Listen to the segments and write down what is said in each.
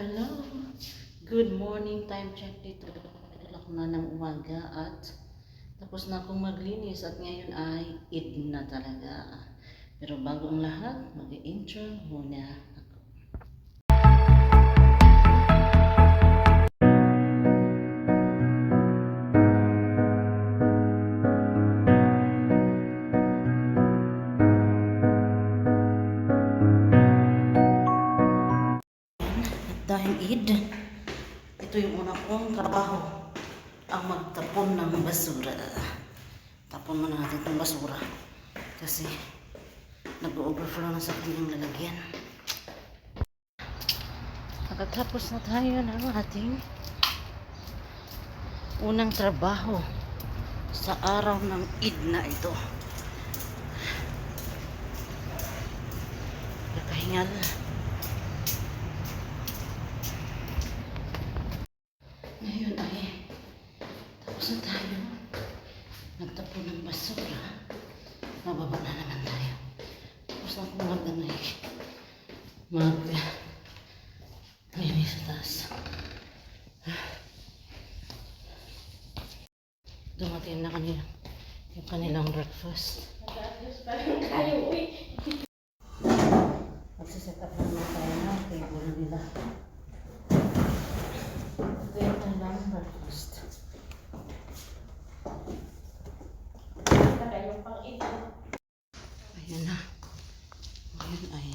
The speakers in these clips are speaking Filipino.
hello. Good morning. Time check dito. Alak na ng umaga at tapos na akong maglinis at ngayon ay eid na talaga. Pero bago ang lahat, mag-intro muna ang magtapon ng basura. Tapon muna natin itong basura. Kasi nag-overflow na sa kanyang lalagyan. Nakatapos na tayo ng ating unang trabaho sa araw ng Eid na ito. Nakahingal. Ngayon ay tapos na tayo. Nagtapon ng basura. Mababa na naman tayo. Tapos na kung mag ano eh. Mag linis sa taas. Dumating na kanila yung kanilang breakfast. Magsiset up naman tayo ng table nila. Ito yung kanilang breakfast. Ayan na. Ngayon ay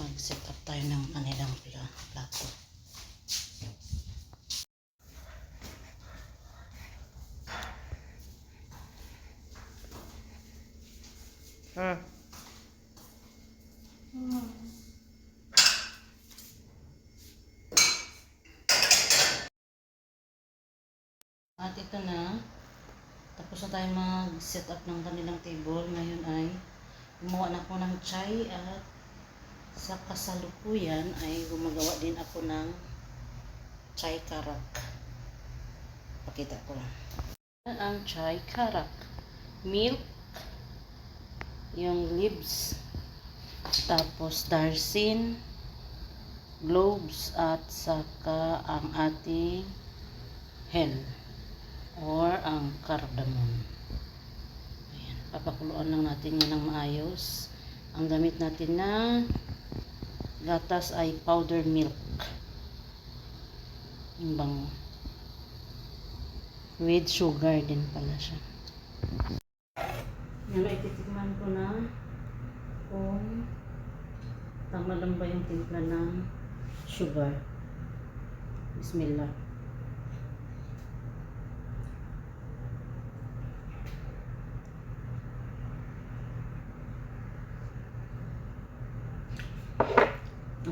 mag-set up tayo ng kanilang pla- plato. Hmm. At ito na. Tapos na tayo mag-set up ng kanilang table. Ngayon ay gumawa na ako ng chai at sa kasalukuyan ay gumagawa din ako ng chai karak. Pakita ko lang. Ang chai karak. Milk, yung leaves, tapos darsin, globes, at saka ang ating hen or ang cardamom. Papakuluan lang natin yan ng maayos. Ang gamit natin na gatas ay powder milk. Yung bango. With sugar din pala siya. Yan ay titikman ko na kung tama lang ba yung timpla ng sugar. Bismillah.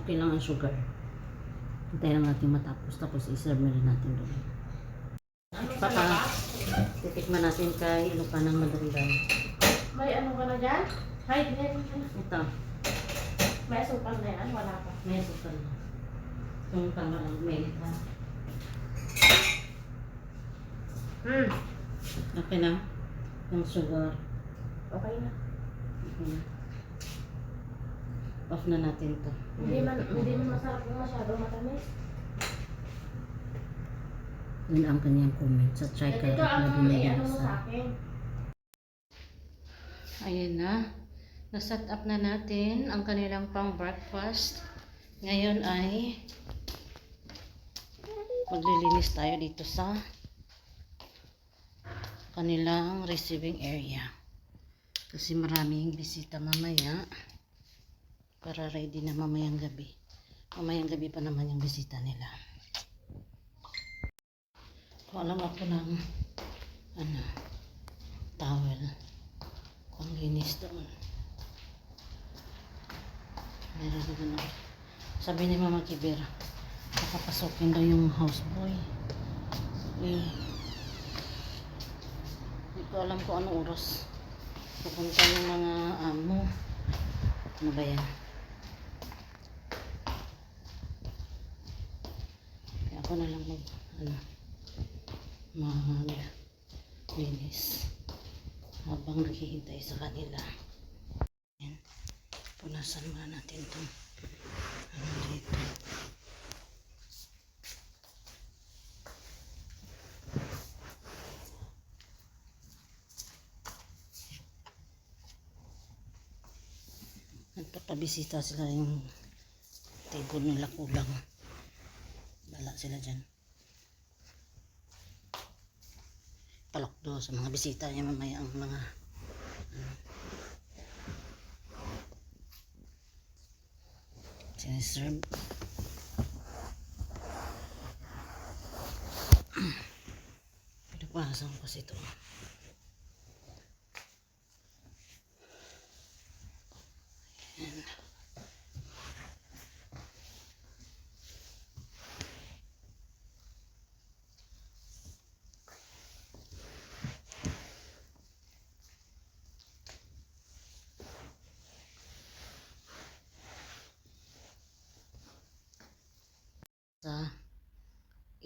Okay lang ang sugar. Hintayin lang natin matapos. Tapos iserve na rin natin doon. Papa, titikman natin kay Ilocanang Madrinday. May ano ka na dyan? Hay. Ito, May asukal na yan? Wala pa. may sukal na. Yung tama lang, may ha. Hmm. Okay na. Yung sugar. Okay na. Okay na. Off na natin to. Hindi man, hindi man masarap yung masyado matamis. Yun ang kanyang comment sa try At ka ito ang na binigyan sa akin. Ayun na. Naset up na natin ang kanilang pang breakfast. Ngayon ay maglilinis tayo dito sa kanilang receiving area. Kasi maraming bisita mamaya para ready na mamayang gabi. Mamayang gabi pa naman yung bisita nila. Kuha lang ako ng ano, towel panglinis doon. Meron na doon. Sabi ni Mama Kibir, papapasokin daw yung houseboy. Eh, hindi ko alam kung anong oras. Pupunta yung mga amo. Ano ba yan? ako na lang mag, ano, maglinis habang naghihintay sa kanila. Ayan. Punasan muna natin itong ano dito. Nagpapabisita sila yung table nila kulang. Bala sila dyan. Palokdo sa mga bisita niya mamaya ang mga ano, siniserve. Pinapasang ko kasi ito. sa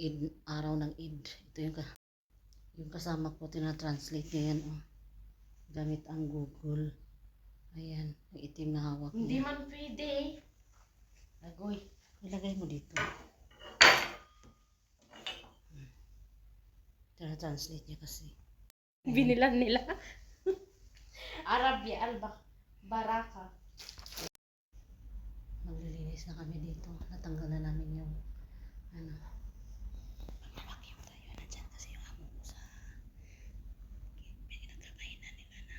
id araw ng id ito yung ka yung kasama ko tina-translate niya yan oh. gamit ang google ayan yung itim na hawak Hindi niya man pwede. agoy ilagay mo dito Hmm. tina-translate niya kasi Binilan nila. Arabia Alba Baraka. maglilinis na kami dito natanggal na namin yung ano pag namakim tayo nandyan kasi yung amo ko sa pinagkakainan nila na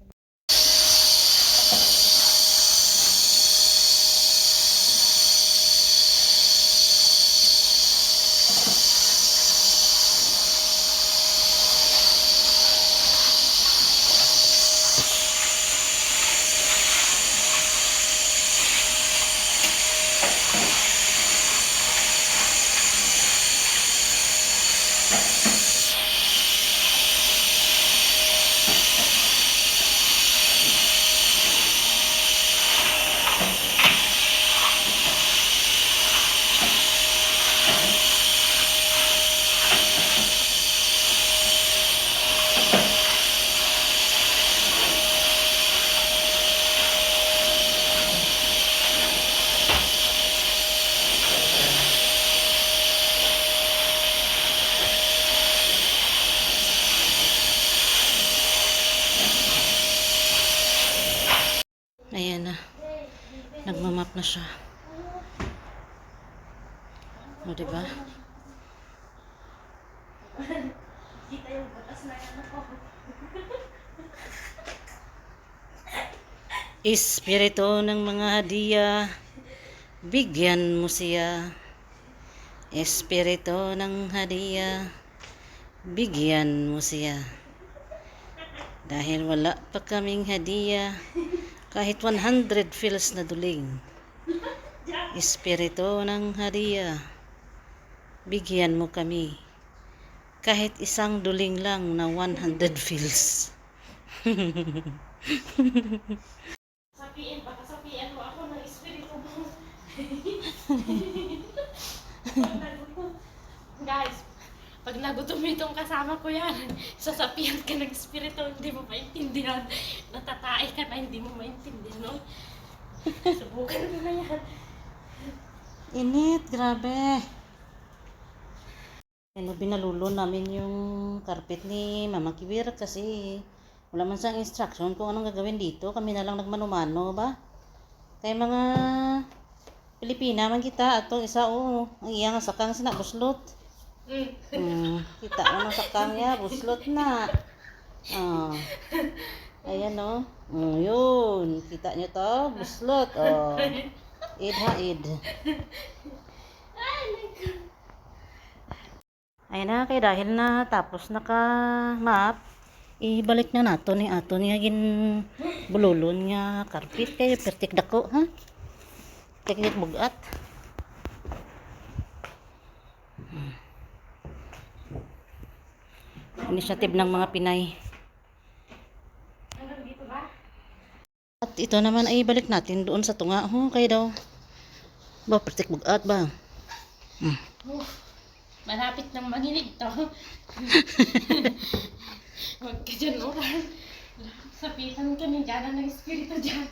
Ayan na. Nagmamap na siya. O, diba? Kita yung batas na yan ako. Espiritu ng mga hadiya, bigyan mo siya. Espiritu ng hadiya, bigyan mo siya. Dahil wala pa kaming hadiya, kahit 100 fils na duling. Espiritu ng hadiya, bigyan mo kami. Kahit isang duling lang na 100 fils. Sapiin, baka sapiin mo ako ng espiritu mo. Guys, pag nagutom itong kasama ko yan, sasapihan ka ng espiritu, hindi mo maintindihan. Natatae ka na, hindi mo maintindihan, no? Subukan mo na yan. Init, grabe. Ano, binalulo namin yung carpet ni Mama Kiwir kasi wala man siyang instruction kung anong gagawin dito. Kami na lang nagmanumano ba? Kaya mga Pilipina man kita atong isa o ang iyang sakang sina buslot. Mm. Hmm, kita ng sakang niya, buslot na. Ah. Ayan o. Oh. yun. Kita niyo to, buslot. Oh. Id ha, id. Ay na kay dahil na tapos naka-map, ibalik na nato ni ato niya gin bululon nga karpit kay pertik dako ha. Teknik bugat. Initiative ng mga Pinay. At ito naman ay ibalik natin doon sa tunga. Ho, kayo daw. Ba, pertik bugat ba? Hmm. Malapit nang maginig to. Huwag ka dyan, oral. Sapitan ka ni Jana ng espiritu dyan.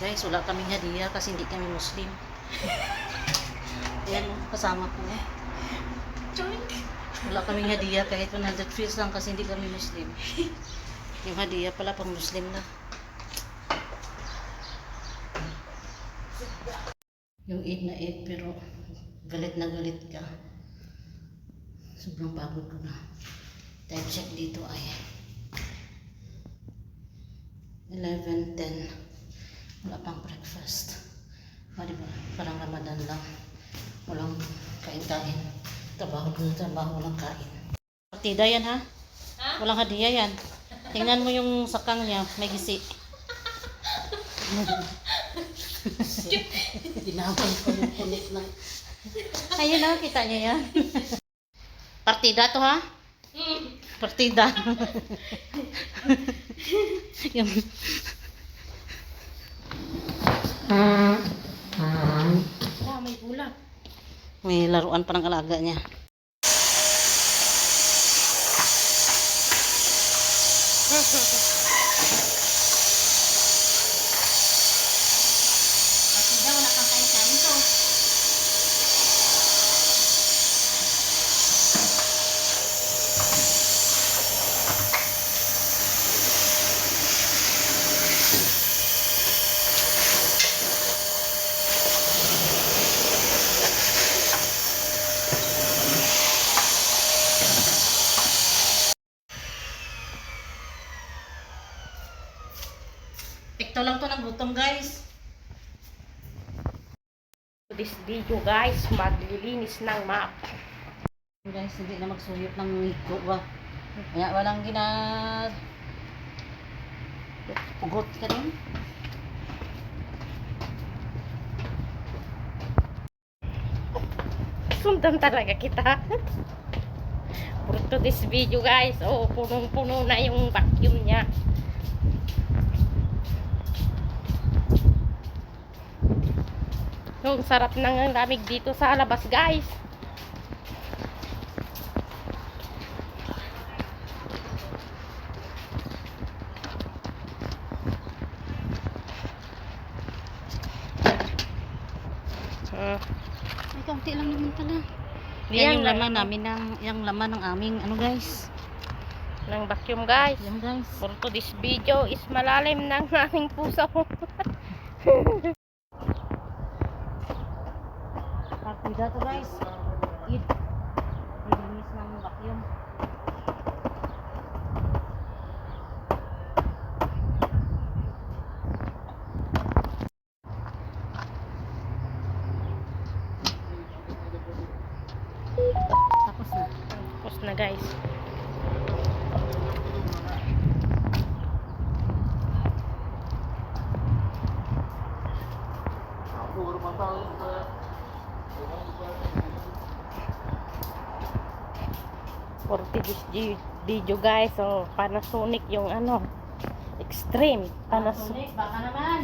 Guys, wala kaming hadiah kasi hindi kami Muslim. Ayan, oh, kasama ko eh. Joink! Wala kaming hadiah kahit 100 feels lang kasi hindi kami Muslim. Yung hadiah pala pang Muslim na. Yung 8 na 8 pero galit na galit ka. Sobrang pagod ko na. Time check dito ay 11.10. Wala pang breakfast. O, diba? Parang Ramadan lang. Walang kain-kain. Trabaho ko trabaho, walang kain. Partida yan ha? Ha? Walang hadiah yan. Tingnan mo yung sakang niya, may gisi. Ginamay ko yung kulit ng... Ayun na, kita niya yan. Partida to ha? Partida. yung... May. May laruan pa ng alaga niya. This video guys, maglilinis ng map. Guys, hindi na magsuyot ng hiko ba? Kaya walang gina... Ugot ka rin? Sundan talaga kita. For to this video guys, oh, punong-puno na yung vacuum niya. Yung sarap ng lamig dito sa labas guys. Ah, Ay, kaunti lang naman pala. Yan yung laman namin ng, yung laman ng aming, ano guys? ng vacuum guys. Yan guys. For to this video is malalim ng aming puso. Partida to guys. Eid. Nilinis ng vacuum. Tapos na. Tapos na guys. Gi- video guys, so Panasonic yung ano, extreme. Panasonic. Panasonic, baka naman.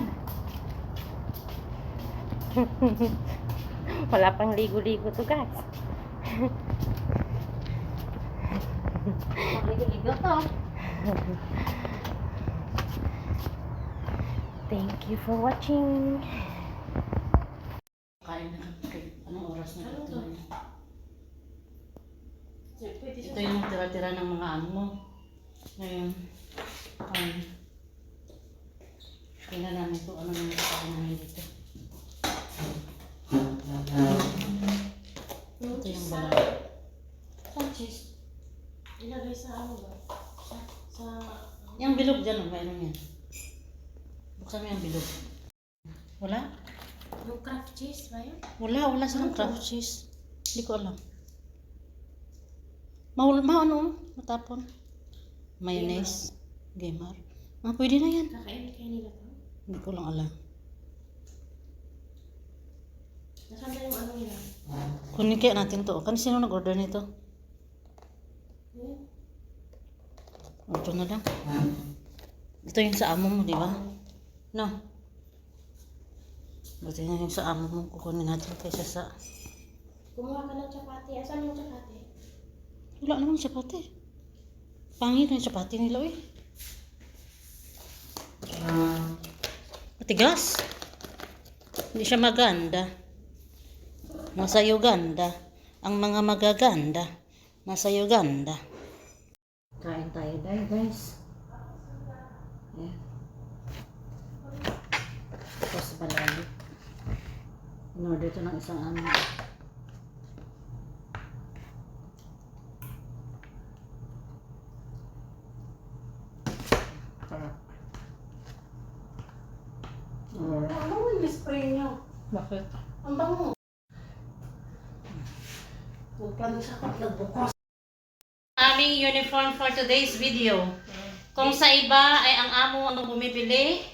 Wala pang ligo-ligo to guys. Thank you for watching. Kain na. Anong oras na ito? Ito yung tira-tira ng mga ano mo. Ngayon, um, tingnan namin ito. Ano nang kain namin dito. Ito yung balay. Saan cheese? Ilagay sa ano ba? Sa... Yung bilog dyan, oh, mayroon yan. Buksan mo yung bilog. Wala? Yung craft cheese ba yun? Wala, wala silang craft cheese. Hindi ko alam. Mahul, ma ano? Matapon. Mayonnaise. Gamer. Ah, pwede na yan. Kakain kayo nila to? Hindi ko lang alam. Nasaan na yung ano nila? Kunin kaya natin to. Kan sino nag-order nito? Hmm? Ito na lang. Ito yung sa amo mo, di ba? No. Buti na yung sa amo mo. Kukunin natin kaysa sa... Kumuha ka ng chapati. Asan yung chapati? Wala namang chapati. Pangit na yung chapati nila, eh. Matigas. Hindi siya maganda. Nasa Uganda. Ang mga magaganda. Nasa Uganda. Kain tayo dahil guys. Ayan. Tapos balay. In-order ito ng isang amin. Sarap. Alright. Ano yung spray niyo? Bakit? Ang bango. Buklan sa nagbukas. Aming uniform for today's video. Kung sa iba ay ang amo ang bumibili,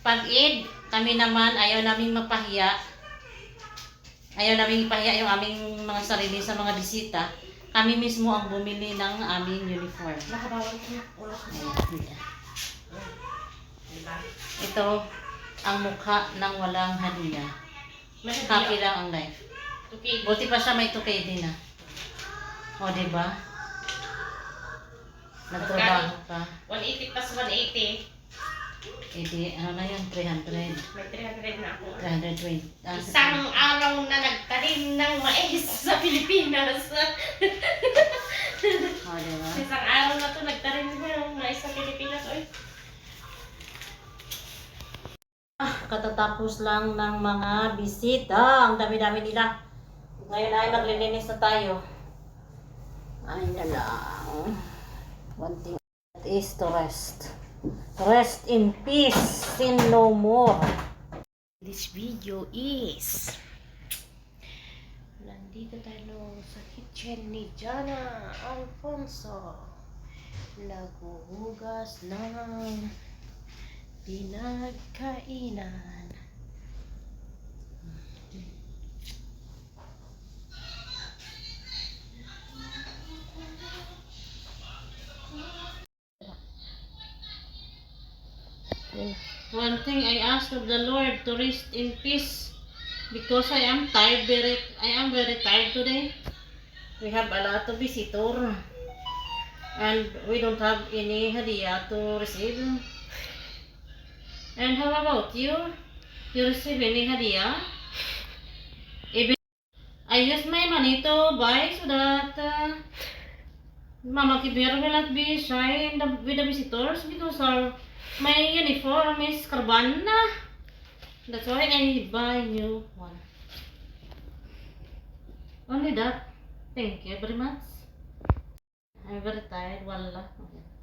pag-id, kami naman ayaw naming mapahiya. Ayaw naming ipahiya yung aming mga sarili sa mga bisita. Kami mismo ang bumili ng aming uniform. Diba? Ito ang mukha ng walang. May Happy lang ang life. Buti pa siya may tukay din ah. O, diba? Nagtrabaho ka. 180 plus 180. Edi, ano na yun? 300. May 300 na ako. 320. Ah, Isang araw na nagtanim ng mais sa Pilipinas. O, diba? Isang araw na to nagtanim ng mais sa Pilipinas. Oy. Ah, katatapos lang ng mga bisita. Ang dami-dami nila. Ngayon ay maglilinis na tayo. Ay na lang. One thing is to rest. Rest in peace. Sin no more. This video is Nandito tayo sa kitchen ni Jana Alfonso. Naghuhugas ng pinagkainan. One thing I ask of the Lord to rest in peace because I am tired very I am very tired today. We have a lot of visitor and we don't have any hadiah to receive. And how about you? You receive any hadiah? Even I use my money to buy so that uh, Mama Kibir will not be shy in the, with the visitors because our my uniform is Carbana. That's why I buy new one. Only that. Thank you very much. I'm very tired. Wala. Okay.